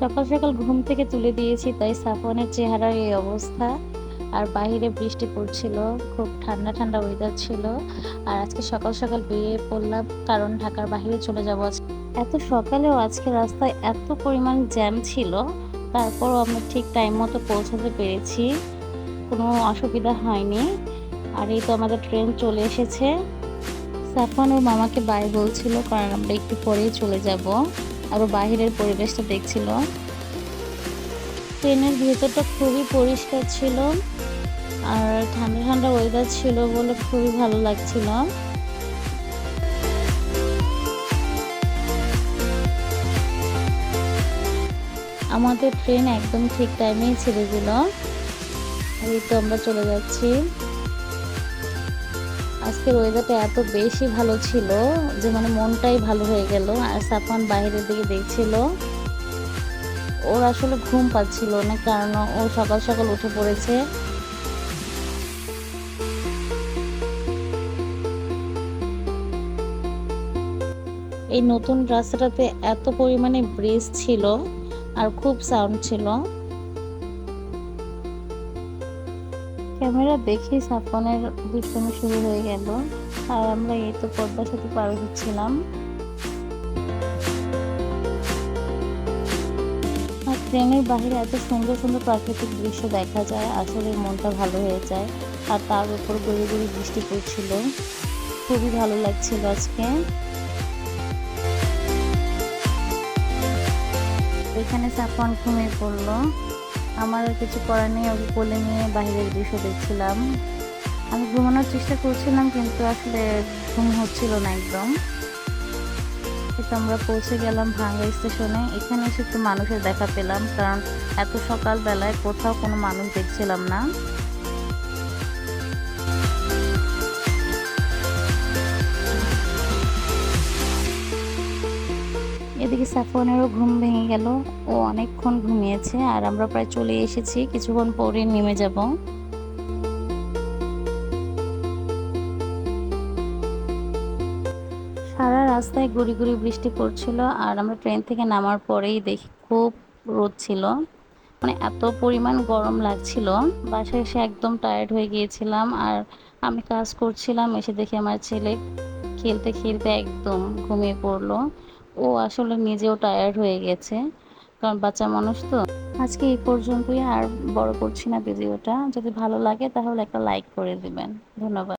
সকাল সকাল ঘুম থেকে তুলে দিয়েছি, তাই সাফনের চেহারার এই অবস্থা। আর বাইরে বৃষ্টি পড়ছিল, খুব ঠান্ডা ঠান্ডা ওয়েদার ছিল। আর আজকে সকাল সকাল বেরিয়ে পড়লাম, কারণ ঢাকার বাইরে চলে যাব আজকে এত সকালেও আজকে রাস্তায় এত পরিমাণ জ্যাম ছিল, তারপরও আমরা ঠিক টাইম মতো পৌঁছাতে পেরেছি। কোনো অসুবিধা হয়নি। আর এই তো আমাদের ট্রেন চলে এসেছে। সাফন ওর মামাকে বাই বলছিল, কারণ আমরা একটু পরেই চলে যাব। আর ও বাহিরের পরিবেশটা দেখছিল। ট্রেনের ভেতরটা খুবই পরিষ্কার ছিল আর ঠান্ডা ঠান্ডা ওয়েদার ছিল বলে খুবই ভালো লাগছিল। আমাদের ট্রেন একদম ঠিক টাইমেই ছেড়ে দিল। এই তো আমরা চলে যাচ্ছি। আজকের ওয়েদারটা এত বেশি ভালো ছিল যে মানে মনটাই ভালো হয়ে গেল। আর সাফান বাইরের দিকে দেখছিল। ওর আসলে ঘুম পাচ্ছিল না, কারণ ও সকাল সকাল উঠে পড়েছে। এই নতুন রাস্তাটাতে এত পরিমাণে ব্রিজ ছিল আর খুব সাউন্ড ছিল। ক্যামেরা দেখেই সাফনের দুষ্টামি শুরু হয়ে গেল। আর আমরা এই তো পদ্মার সাথে পার হচ্ছিলাম। আর ট্রেনের বাইরে এত সুন্দর সুন্দর প্রাকৃতিক দৃশ্য দেখা যায়, আসলে মনটা ভালো হয়ে যায়। আর তার উপর গড়ি গড়ি বৃষ্টি পড়ছিল। খুবই ভালো লাগছিল আজকে। এখানে সাফন ঘুমিয়ে পড়ল। আমার কিছু করার নেই, ওকে কোলে নিয়ে বাইরের দৃশ্য দেখছিলাম। আমি ঘুমানোর চেষ্টা করছিলাম, কিন্তু আসলে ঘুম হচ্ছিল না একদম। কিন্তু আমরা পৌঁছে গেলাম ভাঙ্গা স্টেশনে। এখানে এসে একটু মানুষের দেখা পেলাম, কারণ এত সকালবেলায় কোথাও কোনো মানুষ দেখছিলাম না। এদিকে সাফওয়ানেরও ঘুম ভেঙে গেল। ও অনেকক্ষণ ঘুমিয়েছে আর আমরা প্রায় চলে এসেছি। কিছুক্ষণ পরে নেমে যাব। সারা রাস্তায় গুড়ি গুড়ি বৃষ্টি পড়ছিল আর আমরা ট্রেন থেকে নামার পরেই দেখি খুব রোদ ছিল। মানে এত পরিমাণ গরম লাগছিল। বাসায় এসে একদম টায়ার্ড হয়ে গিয়েছিলাম আর আমি কাজ করছিলাম, এসে দেখি আমার ছেলে খেলতে খেলতে একদম ঘুমিয়ে পড়ল। ও আসলে নিজেও টায়ার্ড হয়ে গেছে। কারণ বাচ্চা মানুষ তো। আজকে এই পর্যন্তই আর বড় করছি না ভিডিওটা যদি ভালো লাগে তাহলে একটা লাইক করে দিবেন। ধন্যবাদ।